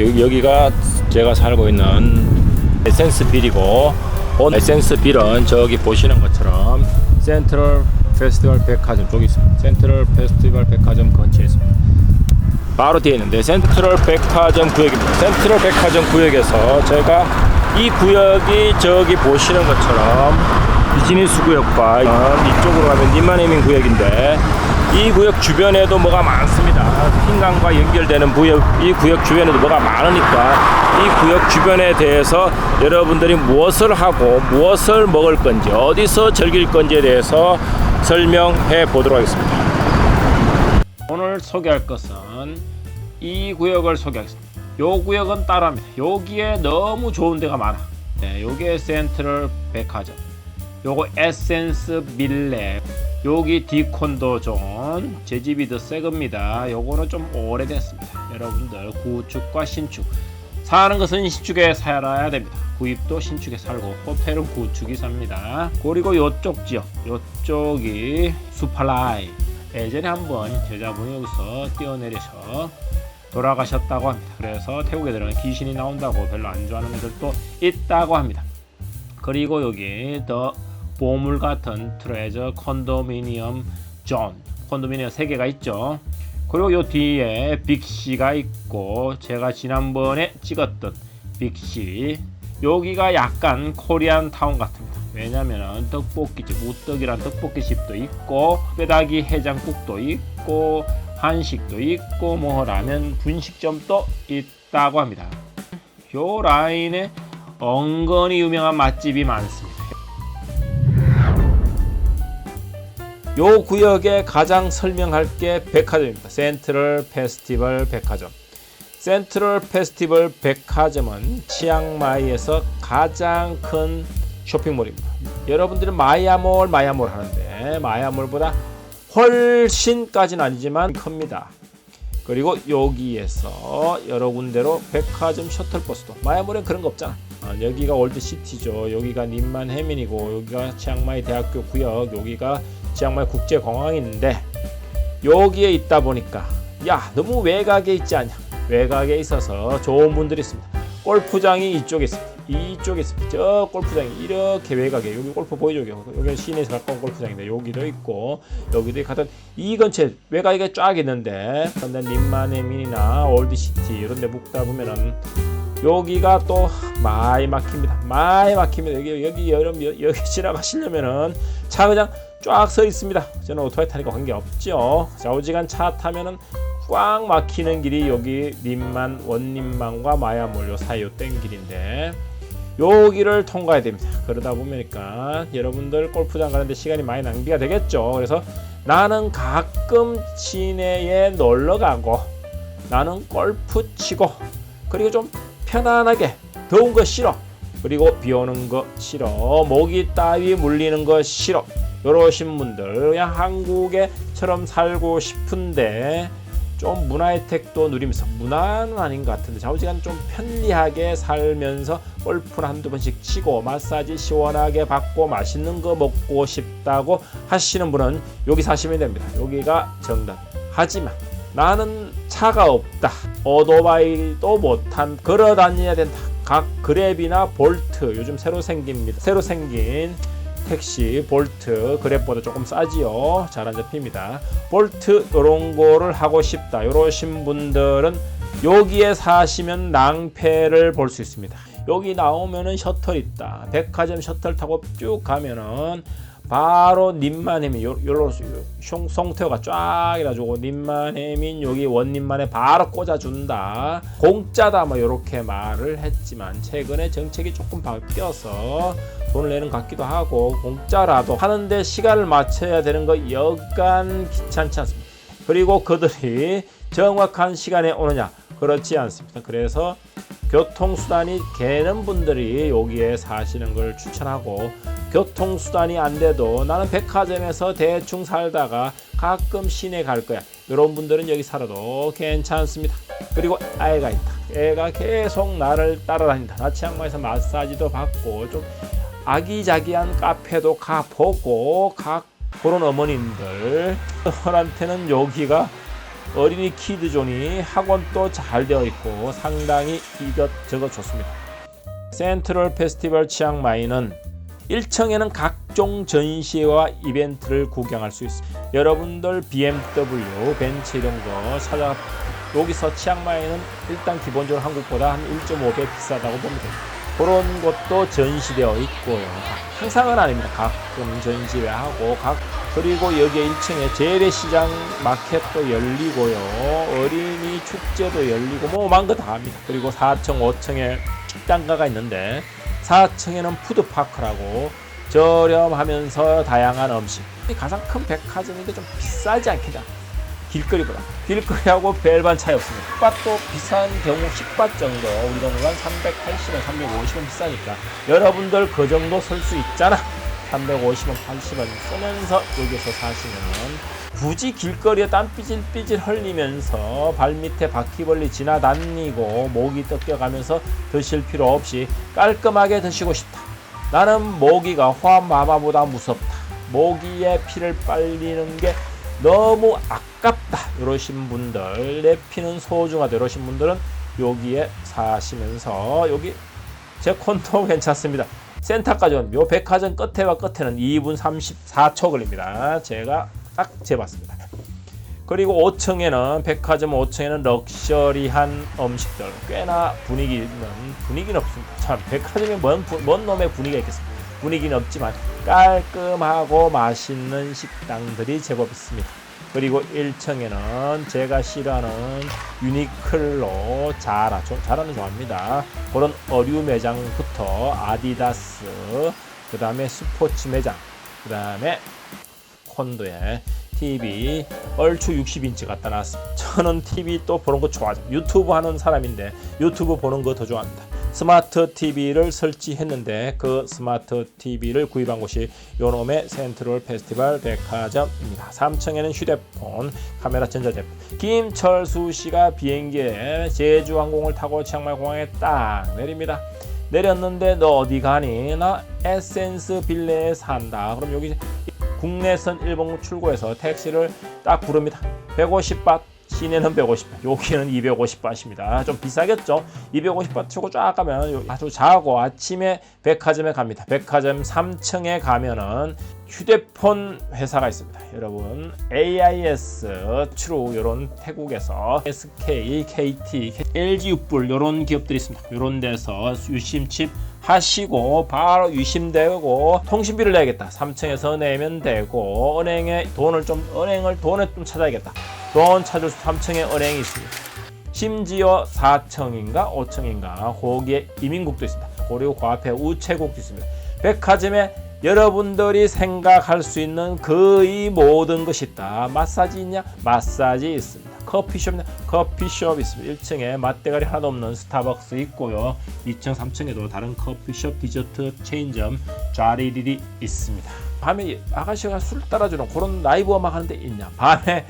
여기, 여기가 제가 살고 있는 에센스 빌이고 본 에센스 빌은 저기 보시는 것처럼 센트럴 페스티벌 백화점 쪽에 있습니다. 센트럴 페스티벌 백화점 근처에 있습니다. 바로 뒤에 있는데 센트럴 백화점 구역입니다. 센트럴 백화점 구역에서 제가 이 구역이 저기 보시는 것처럼 비즈니스 구역과 이쪽으로 가면 니마네밍 구역인데 이 구역 주변에도 뭐가 많습니다. 핑강과 연결되는 구역 이 구역 주변에도 뭐가 많으니까 이 구역 주변에 대해서 여러분들이 무엇을 하고 무엇을 먹을 건지 어디서 즐길 건지에 대해서 설명해 보도록 하겠습니다. 오늘 소개할 것은 이 구역을 소개하겠습니다. 요 구역은 따라합니다. 여기에 너무 좋은 데가 많아. 네, 요게 센트럴 백화점. 요거 에센스 밀레. 여기 디콘도 존. 제 집이 더 새 겁니다. 요거는 좀 오래됐습니다. 여러분들 구축과 신축. 사는 것은 신축에 살아야 됩니다. 구입도 신축에 살고 호텔은 구축이 삽니다. 그리고 요쪽 지역, 요쪽이 수팔라이. 예전에 한번 여자분이 여기서 뛰어내려서 돌아가셨다고 합니다. 그래서 태국 애들은 귀신이 나온다고 별로 안 좋아하는 애들도 있다고 합니다. 그리고 여기 더 보물 같은 트레저 컨도미니엄 존 컨도미니엄 3개가 있죠. 그리고 요 뒤에 빅시가 있고 제가 지난번에 찍었던 빅시 여기가 약간 코리안 타운 같습니다. 왜냐면은 떡볶이집 우떡이란 떡볶이 집도 있고 뼈다귀 해장국도 있고 한식도 있고 뭐 라면 분식점도 있다고 합니다. 요 라인에 엉건히 유명한 맛집이 많습니다. 요 구역에 가장 설명할 게 백화점입니다. 센트럴 페스티벌 백화점. 센트럴 페스티벌 백화점은 치앙마이에서 가장 큰 쇼핑몰입니다. 여러분들은 마야몰 마야몰 하는데 마야몰보다 훨씬까지는 아니지만 큽니다. 그리고 여기에서 여러 군데로 백화점 셔틀버스도 마야몰엔 그런 거 없잖아. 아, 여기가 월드시티죠. 여기가 님만 해민이고 여기가 치앙마이 대학교 구역, 여기가 치앙마이 국제 공항인데 여기에 있다 보니까 야 너무 외곽에 있지 않냐? 외곽에 있어서 좋은 분들이 있습니다. 골프장이 이쪽에 있습니다. 이쪽에 있습니다. 저 골프장이 이렇게 외곽에 여기 골프 보이죠? 여기 여기 시내에서 가까운 골프장인데 여기도 있고 여기도 같은 이 근처에 외곽에 쫙 있는데 근데 님마네민이나 올드시티 이런 데 묵다 보면은 여기가 또 많이 막힙니다. 많이 막힙니다. 여기 여기 여름 여- 여기 지나가시려면은 차 그냥 쫙 서 있습니다. 저는 오토바이 타니까 관계 없죠. 좌우지간 차 타면은 꽉 막히는 길이 여기 님만 원님만과 마야몰 요 사이 요 땡 길인데 여기를 통과해야 됩니다. 그러다 보니까 여러분들 골프장 가는데 시간이 많이 낭비가 되겠죠. 그래서 나는 가끔 시내에 놀러 가고 나는 골프 치고 그리고 좀 편안하게 더운 거 싫어. 그리고 비 오는 거 싫어. 모기 따위 물리는 거 싫어. 요러신 분들 그냥 한국에처럼 살고 싶은데 좀 문화 혜택도 누리면서 문화는 아닌 것 같은데 좌우지간 좀 편리하게 살면서 골프를 한두 번씩 치고 마사지 시원하게 받고 맛있는 거 먹고 싶다고 하시는 분은 여기 사시면 됩니다. 여기가 정답. 하지만 나는 차가 없다. 오토바이도 못한 걸어 다녀야 된다. 각 그랩이나 볼트 요즘 새로 생깁니다. 새로 생긴 택시 볼트 그랩보다 조금 싸지요. 잘 안 잡힙니다. 볼트 요런 거를 하고 싶다. 요러신 분들은 여기에 사시면 낭패를 볼 수 있습니다. 여기 나오면은 셔틀 있다. 백화점 셔틀 타고 쭉 가면은 바로 님만해민 요, 요로 숑- 송태호가 쫙 이래가지고 님만해민 여기 원님만에 바로 꽂아준다 공짜다 뭐 요렇게 말을 했지만 최근에 정책이 조금 바뀌어서 돈을 내는 것 같기도 하고 공짜라도 하는데 시간을 맞춰야 되는 거 여간 귀찮지 않습니다. 그리고 그들이 정확한 시간에 오느냐 그렇지 않습니다. 그래서 교통수단이 개는 분들이 여기에 사시는 걸 추천하고 교통수단이 안 돼도 나는 백화점에서 대충 살다가 가끔 시내 갈 거야. 이런 분들은 여기 살아도 괜찮습니다. 그리고 아이가 있다. 애가 계속 나를 따라다닌다. 나 치앙마이에서 마사지도 받고 좀 아기자기한 카페도 가보고 각 그런 어머님들 한테는 여기가 어린이 키드존이 학원도 잘 되어 있고 상당히 이것저것 좋습니다. 센트럴 페스티벌 치앙마이는 1층에는 각종 전시회와 이벤트를 구경할 수 있습니다. 여러분들 BMW, 벤츠 이런 거 찾아 여기서 치앙마이는 일단 기본적으로 한국보다 한 1.5배 비싸다고 됩니다. 그런 것도 전시되어 있고요. 항상은 아닙니다. 가끔 전시회하고 각 그리고 여기 1층에 재래시장 마켓도 열리고요. 어린이 축제도 열리고 뭐 많은 거다 합니다. 그리고 4층, 5층에 식당가가 있는데 4층에는 푸드파크라고 저렴하면서 다양한 음식. 가장 큰 백화점인데 좀 비싸지 않겠냐. 길거리보다. 길거리하고 별반 차이 없습니다. 식밭도 비싼 경우 식밭 정도 우리 동네가 380원, 350원 비싸니까 여러분들 그 정도 설수 있잖아. 350원, 80원 쓰면서 여기서 사시면 굳이 길거리에 땀 삐질삐질 흘리면서 발밑에 바퀴벌리 지나다니고 목이 뜯겨가면서 드실 필요 없이 깔끔하게 드시고 싶다. 나는 모기가 화마마보다 무섭다. 모기의 피를 빨리는 게 너무 아깝다. 이러신 분들, 내 피는 소중하다. 이러신 분들은 여기에 사시면서 여기 제 콘도 괜찮습니다. 센터까지 온 요 백화점 끝에와 끝에는 2분 34초 걸립니다. 제가 딱 재봤습니다. 그리고 5층에는 백화점 5층에는 럭셔리한 음식들 꽤나 분위기는 분위기는 없습니다. 참 백화점에 뭔, 부- 뭔 놈의 분위기가 있겠습니까? 분위기는 없지만 깔끔하고 맛있는 식당들이 제법 있습니다. 그리고 1층에는 제가 싫어하는 유니클로 자라, 저- 자라는 좋아합니다. 그런 어류 매장부터 아디다스, 그 다음에 스포츠 매장, 그 다음에 콘도에 TV 얼추 60인치 갖다 놨습니다. 저는 TV 또 보는 거 좋아하죠. 유튜브 하는 사람인데 유튜브 보는 거 더 좋아합니다. 스마트 TV를 설치했는데 그 스마트 TV를 구입한 곳이 요놈의 센트럴 페스티벌 백화점입니다. 3층에는 휴대폰, 카메라 전자제품. 김철수 씨가 비행기에 제주항공을 타고 치앙마이 공항에 딱 내립니다. 내렸는데 너 어디 가니? 나 에센스 빌레에 산다. 그럼 여기 국내선 일본 출구에서 택시를 딱 부릅니다. 150바 시내는 150바, 여기는 250바입니다. 좀 비싸겠죠? 250바 치고 쫙 가면 요- 아주 자고 아침에 백화점에 갑니다. 백화점 3층에 가면은 휴대폰 회사가 있습니다. 여러분 AIS, 트루 이런 태국에서 SK, KT, LG 육불 이런 기업들이 있습니다. 이런 데서 유심칩 하시고 바로 유심되고 통신비를 내야겠다. 3층에서 내면 되고 은행에 돈을 좀 은행을 돈을 좀 찾아야겠다. 돈 찾을 수 3층에 은행이 있습니다. 심지어 4층인가 5층인가 거기에 이민국도 있습니다. 그리고 그 앞에 우체국도 있습니다. 백화점에 여러분들이 생각할 수 있는 거의 모든 것이 있다. 마사지 있냐? 마사지 있습니다. 커피숍 있냐? 커피숍 있습니다. 1층에 맛대가리 하나도 없는 스타벅스 있고요. 2층, 3층에도 다른 커피숍, 디저트 체인점, 좌리리리 있습니다. 밤에 아가씨가 술 따라주는 그런 라이브 음악 하는 데 있냐? 밤에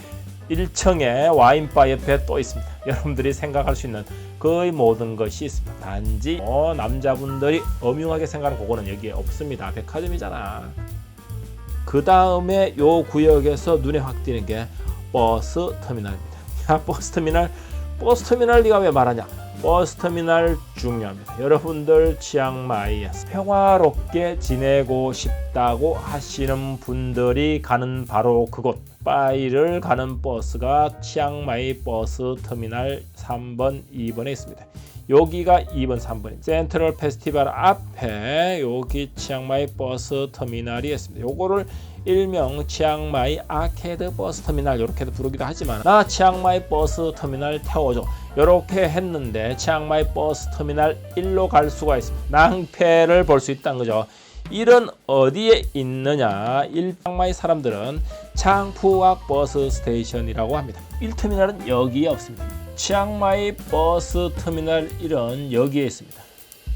1층에 와인바 옆에 또 있습니다. 여러분들이 생각할 수 있는 거의 모든 것이 있습니다. 단지 어, 남자분들이 엄중하게 생각하는 그거는 여기에 없습니다. 백화점이잖아. 그 다음에 요 구역에서 눈에 확 띄는 게 버스 터미널입니다. 야, 버스 터미널, 버스 터미널 네가 왜 말하냐? 버스 터미널 중요합니다. 여러분들 치앙마이에서 평화롭게 지내고 싶다고 하시는 분들이 가는 바로 그곳 빠이를 가는 버스가 치앙마이 버스 터미널 3번, 2번에 있습니다. 여기가 2번, 3번입니다. 센트럴 페스티벌 앞에 여기 치앙마이 버스 터미널이 있습니다. 요거를 일명 치앙마이 아케드 버스 터미널 이렇게도 부르기도 하지만 나 치앙마이 버스 터미널 태워줘 이렇게 했는데 치앙마이 버스 터미널 1로 갈 수가 있습니다. 낭패를 볼 수 있다는 거죠. 일은 어디에 있느냐? 일방마이 사람들은 창푸악 버스 스테이션이라고 합니다. 1터미널은 여기에 없습니다. 치앙마이 버스 터미널 1은 여기에 있습니다.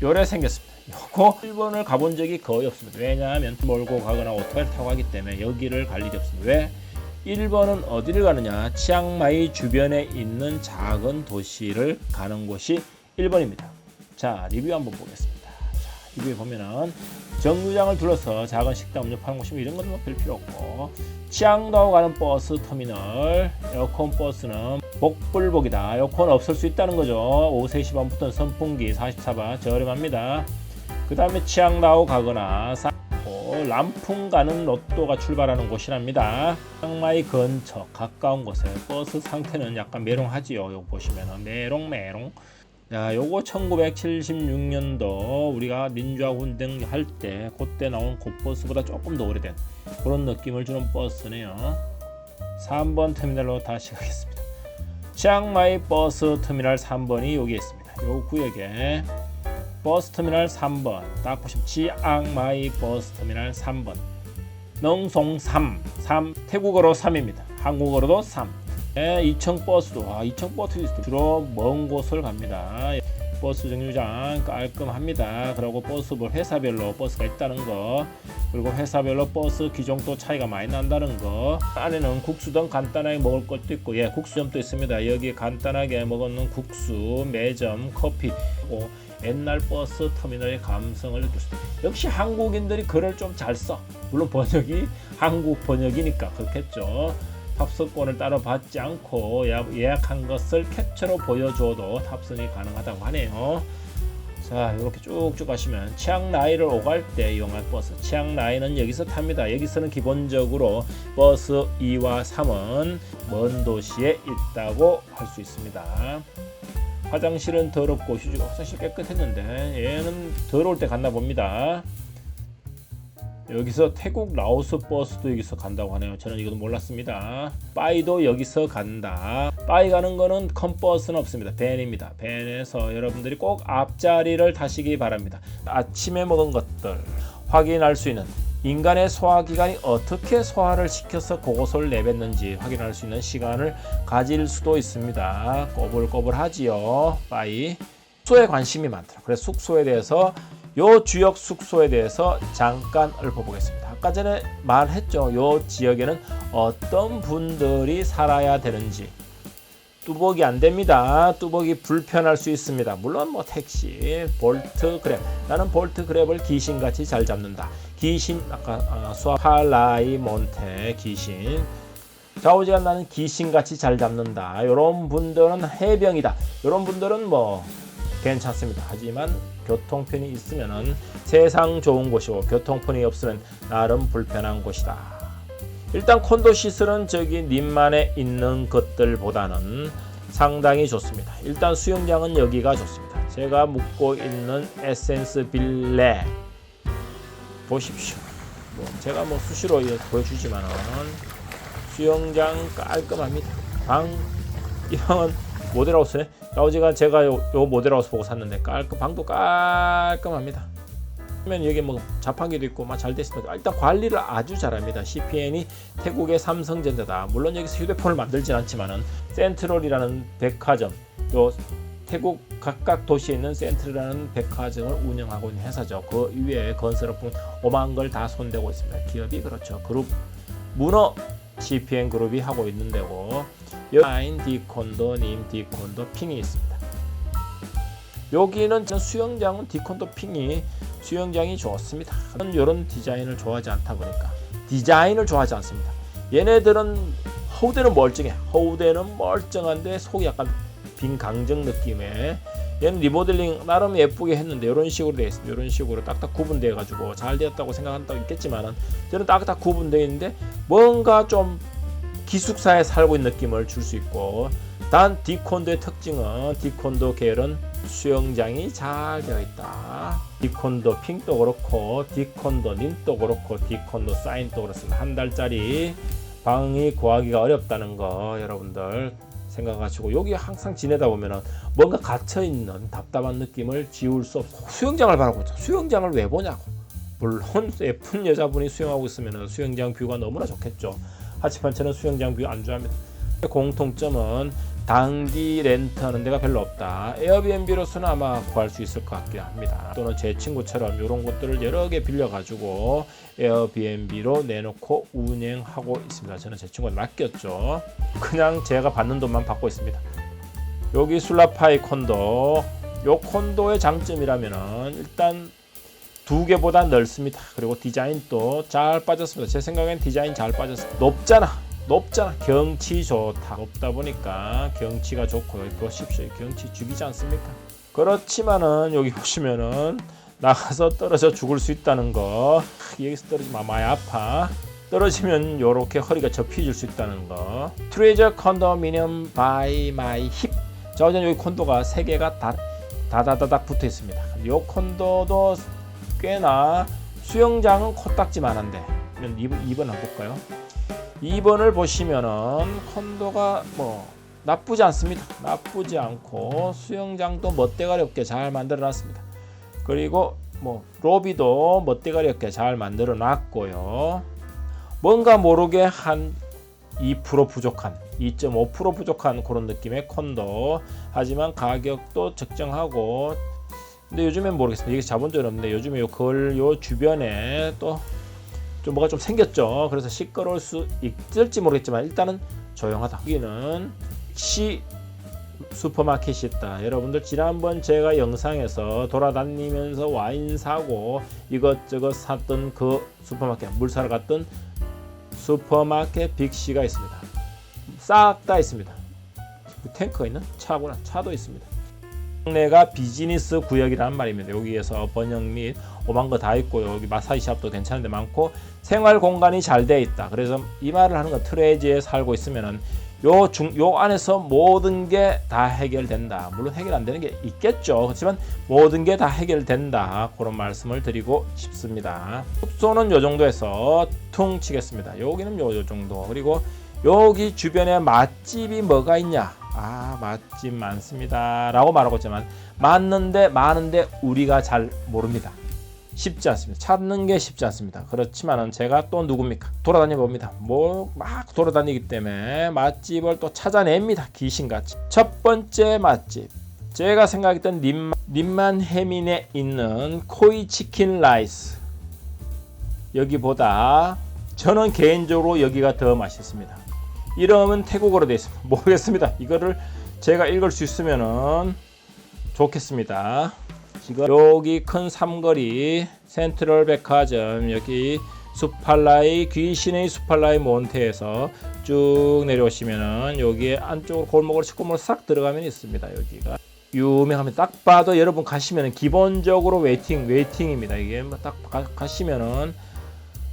요래 생겼습니다. 요거 일본을 가본 적이 거의 없습니다. 왜냐하면 몰고 가거나 오토바이를 타고 가기 때문에 여기를 갈 일이 없습니다. 왜? 1번은 어디를 가느냐? 치앙마이 주변에 있는 작은 도시를 가는 곳이 1번입니다. 자, 리뷰 한번 보겠습니다. 자, 이 위에 보면은 정류장을 둘러서 작은 식당 음료 파는 곳이면 이런 건뭐 별 필요 없고 치앙다오 가는 버스 터미널 에어컨 버스는 복불복이다. 에어컨 없을 수 있다는 거죠. 오후 3시 반부터 선풍기 44바 저렴합니다. 그 다음에 치앙다오 가거나 사- 어, 람풍 가는 로또가 출발하는 곳이랍니다. 치앙마이 근처 가까운 곳에 버스 상태는 약간 메롱하지요. 요거 보시면은. 메롱 메롱 자, 요거 1976년도 우리가 닌자 운동 할때 그때 나온 그 버스보다 조금 더 오래된 그런 느낌을 주는 버스네요. 3번 터미널로 다시 가겠습니다. 치앙마이 버스 터미널 3번이 여기 있습니다. 요 구역에 버스 터미널 3번 딱 보시면 치앙마이 버스 터미널 3번 능송 3, 3 태국어로 3입니다. 한국어로도 3. 네, 이청 버스도 아, 이청 버스 주로 먼 곳을 갑니다. 버스 정류장 깔끔합니다. 그리고 버스 뭐 회사별로 버스가 있다는 거 그리고 회사별로 버스 기종도 차이가 많이 난다는 거 안에는 국수등 간단하게 먹을 것도 있고 예 국수점도 있습니다. 여기 간단하게 먹는 국수, 매점, 커피 고 옛날 버스 터미널의 감성을 느낄 수 있다. 역시 한국인들이 글을 좀 잘 써. 물론 번역이 한국 번역이니까 그렇겠죠. 탑승권을 따로 받지 않고 예- 예약한 것을 캡처로 보여줘도 탑승이 가능하다고 하네요. 자 이렇게 쭉쭉 가시면 치앙라이를 오갈 때 이용할 버스 치앙라이는 여기서 탑니다. 여기서는 기본적으로 버스 2와 3은 먼 도시에 있다고 할 수 있습니다. 화장실은 더럽고 휴지가 화장실 깨끗했는데 얘는 더러울 때 갔나 봅니다. 여기서 태국 라오스 버스도 여기서 간다고 하네요. 저는 이것도 몰랐습니다. 빠이도 여기서 간다. 빠이 가는 거는 컴버스는 없습니다. 밴입니다. 밴에서 여러분들이 꼭 앞자리를 타시기 바랍니다. 아침에 먹은 것들 확인할 수 있는 인간의 소화기관이 어떻게 소화를 시켜서 그것을 내뱉는지 확인할 수 있는 시간을 가질 수도 있습니다. 꼬불꼬불하지요. 빠이. 숙소에 관심이 많더라. 그래서 숙소에 대해서 요 지역 숙소에 대해서 잠깐 읊어보겠습니다. 아까 전에 말했죠. 요 지역에는 어떤 분들이 살아야 되는지 뚜벅이 안 됩니다. 뚜벅이 불편할 수 있습니다. 물론 뭐 택시, 볼트 그랩. 나는 볼트 그랩을 귀신같이 잘 잡는다. 귀신 아까 아, 수아 팔라이 몬테 귀신. 좌우지간 나는 귀신같이 잘 잡는다. 이런 분들은 해병이다. 이런 분들은 뭐 괜찮습니다. 하지만 교통편이 있으면은 세상 좋은 곳이고 교통편이 없으면 나름 불편한 곳이다. 일단 콘도 시설은 저기 님만에 있는 것들보다는 상당히 좋습니다. 일단 수영장은 여기가 좋습니다. 제가 묵고 있는 에센스 빌레 보십시오. 뭐 제가 뭐 수시로 보여주지만은 수영장 깔끔합니다. 방 이 방은 모델하우스네. 어제가 제가 요, 요 모델 하우스 보고 샀는데 깔끔 방도 깔끔합니다. 그러면 여기 뭐 자판기도 있고 막잘 됐습니다. 일단 관리를 아주 잘합니다. CPN이 태국의 삼성전자다. 물론 여기서 휴대폰을 만들진 않지만은 센트럴이라는 백화점, 요 태국 각각 도시에 있는 센트럴이라는 백화점을 운영하고 있는 회사죠. 그 위에 건설업품 오만 걸 다 손대고 있습니다. 기업이 그렇죠. 그룹 문어 CPN 그룹이 하고 있는 데고 여인 디콘도 님 디콘도 핑이 있습니다. 여기는 수영장은 디콘도 핑이 수영장이 좋습니다. 이런 디자인을 좋아하지 않다 보니까 디자인을 좋아하지 않습니다. 얘네들은 허우대는 멀쩡해. 허우대는 멀쩡한데 속이 약간 빈 강정 느낌의 얘는 리모델링 나름 예쁘게 했는데 이런 식으로 되어 있습니다. 이런 식으로 딱딱 구분되어 가지고 잘 되었다고 생각한다고 있겠지만은 저는 딱딱 구분되어 있는데 뭔가 좀 기숙사에 살고 있는 느낌을 줄 수 있고 단 디콘도의 특징은 디콘도 계열은 수영장이 잘 되어 있다. 디콘도 핑도 그렇고 디콘도 님도 그렇고 디콘도 사인도 그렇습니다. 한 달짜리 방이 구하기가 어렵다는 거 여러분들 생각하시고 여기 항상 지내다 보면은 뭔가 갇혀 있는 답답한 느낌을 지울 수 없어. 수영장을 바라보자. 수영장을 왜 보냐고. 물론 예쁜 여자분이 수영하고 있으면 수영장 뷰가 너무나 좋겠죠. 저는 수영장 뷰 안 좋아합니다. 공통점은 단기 렌트하는 데가 별로 없다. 에어비앤비로서는 아마 구할 수 있을 것 같긴 합니다. 또는 제 친구처럼 이런 것들을 여러 개 빌려가지고 에어비앤비로 내놓고 운행하고 있습니다. 저는 제 친구한테 맡겼죠. 그냥 제가 받는 돈만 받고 있습니다. 여기 술라파이 콘도. 요 콘도의 장점이라면은 일단 두 개보다 넓습니다. 그리고 디자인도 잘 빠졌습니다. 제 생각엔 디자인 잘 빠졌습니다. 높잖아. 높잖아. 경치 좋다. 높다 보니까 경치가 좋고요. 보십시오. 경치 죽이지 않습니까? 그렇지만은 여기 보시면은 나가서 떨어져 죽을 수 있다는 거. 여기서 떨어지면 많이 아파. 떨어지면 요렇게 허리가 접히질 수 있다는 거. 트레저 컨도미니엄 바이 마이 힙. 자, 어제 여기 콘도가 세 개가 다 다다다닥 붙어 있습니다. 요 콘도도 꽤나 수영장은 코딱지만한데 2번, 2번 한번 볼까요? 2번을 보시면은 콘도가 뭐 나쁘지 않습니다. 나쁘지 않고 수영장도 멋대가리 없게 잘 만들어 놨습니다. 그리고 뭐 로비도 멋대가리 없게 잘 만들어 놨고요. 뭔가 모르게 한 2% 부족한 2.5% 부족한 그런 느낌의 콘도 하지만 가격도 적정하고 근데 요즘엔 모르겠습니다. 이게 자본 적은 없는데 요즘에 요걸요 주변에 또 좀 뭐가 좀 생겼죠. 그래서 시끄러울 수 있을지 모르겠지만 일단은 조용하다. 여기는 시 슈퍼마켓이 있다. 여러분들 지난번 제가 영상에서 돌아다니면서 와인 사고 이것저것 샀던 그 슈퍼마켓 물 사러 갔던 슈퍼마켓 빅시가 있습니다. 싹 다 있습니다. 탱크가 있나? 차구나. 차도 있습니다. 동네가 비즈니스 구역이란 말입니다. 여기에서 번역 및 오만 거 다 있고 여기 마사지샵도 괜찮은데 많고 생활 공간이 잘 돼 있다. 그래서 이 말을 하는 건 트레지에 살고 있으면은 요 중 요 안에서 모든 게 다 해결된다. 물론 해결 안 되는 게 있겠죠. 그렇지만 모든 게 다 해결된다. 그런 말씀을 드리고 싶습니다. 숙소는 요 정도에서 퉁 치겠습니다. 여기는 요, 요 정도. 그리고 여기 주변에 맛집이 뭐가 있냐? 아 맛집 많습니다. 라고 말하고 있지만 많는데 많은데 우리가 잘 모릅니다. 쉽지 않습니다. 찾는 게 쉽지 않습니다. 그렇지만은 제가 또 누굽니까? 돌아다녀 봅니다. 뭐 막 돌아다니기 때문에 맛집을 또 찾아냅니다. 귀신같이. 첫 번째 맛집. 제가 생각했던 님, 님만 해민에 있는 코이 치킨 라이스. 여기보다 저는 개인적으로 여기가 더 맛있습니다 이름은 태국어로 되어 있습니다. 모르겠습니다. 이거를 제가 읽을 수 있으면은 좋겠습니다. 지금 여기 큰 삼거리 센트럴 백화점 여기 수팔라이 귀신의 수팔라이 몬테에서 쭉 내려오시면은 여기 안쪽으로 골목으로 치고물 싹 들어가면 있습니다. 여기가 유명합니다. 딱 봐도 여러분 가시면은 기본적으로 웨이팅 웨이팅입니다. 이게 뭐딱 가 시면은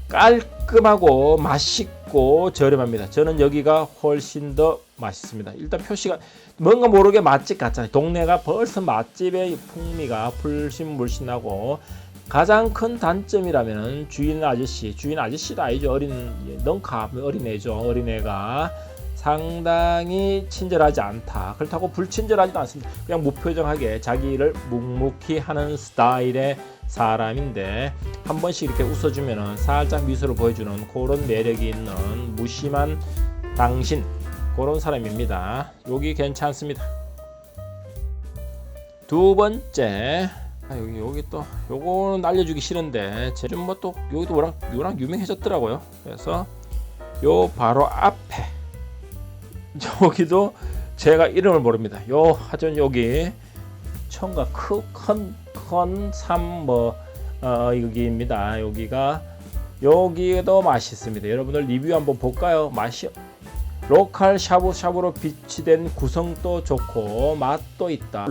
깔 끔하고 맛있고 저렴합니다. 저는 여기가 훨씬 더 맛있습니다. 일단 표시가 뭔가 모르게 맛집 같잖아요. 동네가 벌써 맛집의 풍미가 풀신 물씬 나고 가장 큰 단점이라면 주인 아저씨, 주인 아저씨도 아니죠. 어린 넌카 어린애죠. 어린애가 상당히 친절하지 않다. 그렇다고 불친절하지도 않습니다. 그냥 무표정하게 자기를 묵묵히 하는 스타일의 사람인데 한 번씩 이렇게 웃어주면 살짝 미소를 보여주는 그런 매력이 있는 무심한 당신 그런 사람입니다. 여기 괜찮습니다. 두 번째 아, 여기 여기 또 요거는 알려주기 싫은데 제좀 뭐 또 여기도 워낙 요랑 유명해졌더라고요. 그래서 요 바로 앞에 여기도 제가 이름을 모릅니다. 요 하전 여기 청가 큰큰 컨삼뭐 어, 여기입니다. 여기가 여기도 맛있습니다. 여러분들 리뷰 한번 볼까요? 맛이 로컬 샤브샤브로 비치된 구성도 좋고 맛도 있다.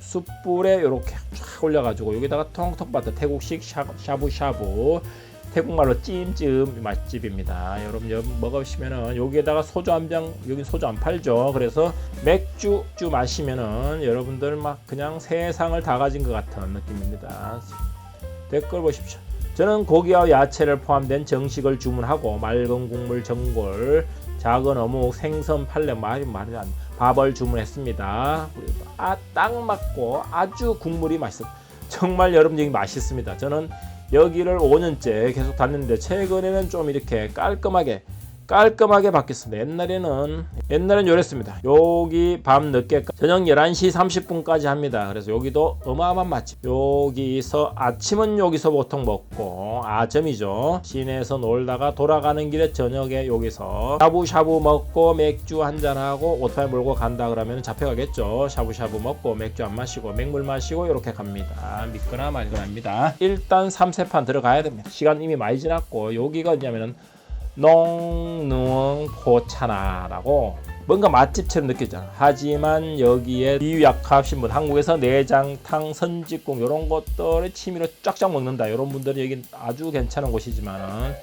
숯불에 이렇게 쫙 올려가지고 여기다가 통통바트 태국식 샤브샤브 태국말로 찜찜 맛집입니다. 여러분 먹으시면은 여기에다가 소주 한 병 여기 소주 안 팔죠. 그래서 맥주 주 마시면은 여러분들 막 그냥 세상을 다 가진 것 같은 느낌입니다. 댓글 보십시오. 저는 고기와 야채를 포함된 정식을 주문하고 맑은 국물 전골, 작은 어묵, 생선, 팔레 말이 말이 안 밥을 주문했습니다. 아, 딱 맞고 아주 국물이 맛있어. 정말 여러분 여기 맛있습니다. 저는 여기를 5년째 계속 다녔는데 최근에는 좀 이렇게 깔끔하게 깔끔하게 바뀌었습니다. 옛날에는 옛날엔 요랬습니다. 여기 밤 늦게 저녁 11시 30분까지 합니다. 그래서 여기도 어마어마한 맛집. 여기서 아침은 여기서 보통 먹고 아점이죠. 시내에서 놀다가 돌아가는 길에 저녁에 여기서 샤브샤브 먹고 맥주 한잔 하고 오토바이 몰고 간다 그러면 잡혀가겠죠. 샤브샤브 먹고 맥주 안 마시고 맥물 마시고 이렇게 갑니다. 믿거나 말거나입니다. 일단 3세판 들어가야 됩니다. 시간 이미 많이 지났고 여기가 어디냐면은 농릉 포차나라고 뭔가 맛집처럼 느껴지잖아. 하지만 여기에 비약하신 분, 한국에서 내장탕, 선지국 이런 것들을 취미로 쫙쫙 먹는다. 이런 분들은 여기 아주 괜찮은 곳이지만은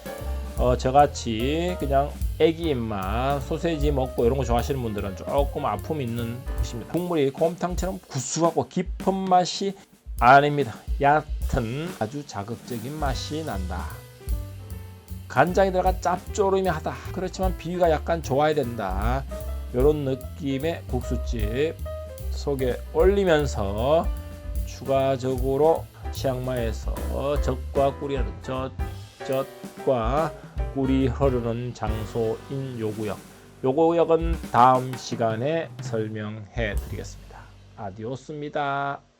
어, 저같이 그냥 애기 입맛, 소세지 먹고 이런 거 좋아하시는 분들은 조금 아픔 있는 곳입니다. 국물이 곰탕처럼 구수하고 깊은 맛이 아닙니다. 얕은 아주 자극적인 맛이 난다. 간장이 들어가 짭조름하다. 그렇지만 비위가 약간 좋아야 된다. 이런 느낌의 국수집 속에 올리면서 추가적으로 치앙마이에서 젖과 꿀이 흐르는 젖, 젖과 꿀이 흐르는 장소인 요구역. 요구역은 다음 시간에 설명해 드리겠습니다. 아디오스입니다.